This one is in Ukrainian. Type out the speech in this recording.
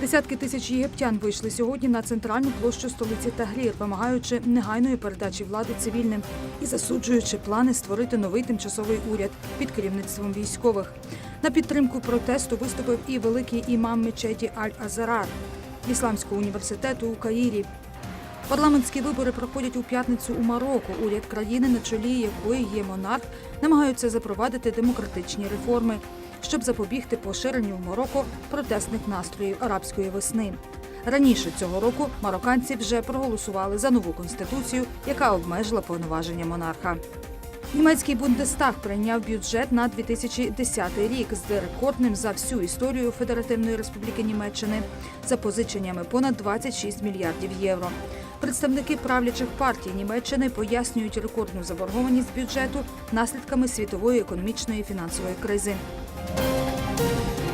Десятки тисяч єгиптян вийшли сьогодні на центральну площу столиці Тагрір, вимагаючи негайної передачі влади цивільним і засуджуючи плани створити новий тимчасовий уряд під керівництвом військових. На підтримку протесту виступив і великий імам мечеті Аль-Азарар Ісламського університету у Каїрі. Парламентські вибори проходять у п'ятницю у Марокко. Уряд країни, на чолі якої є монарх, намагаються запровадити демократичні реформи, щоб запобігти поширенню в Марокко протестних настроїв арабської весни. Раніше цього року марокканці вже проголосували за нову конституцію, яка обмежила повноваження монарха. Німецький Бундестаг прийняв бюджет на 2010 рік з рекордним за всю історію Федеративної Республіки Німеччини запозиченнями понад 26 мільярдів євро. Представники правлячих партій Німеччини пояснюють рекордну заборгованість бюджету наслідками світової економічної фінансової кризи. うん。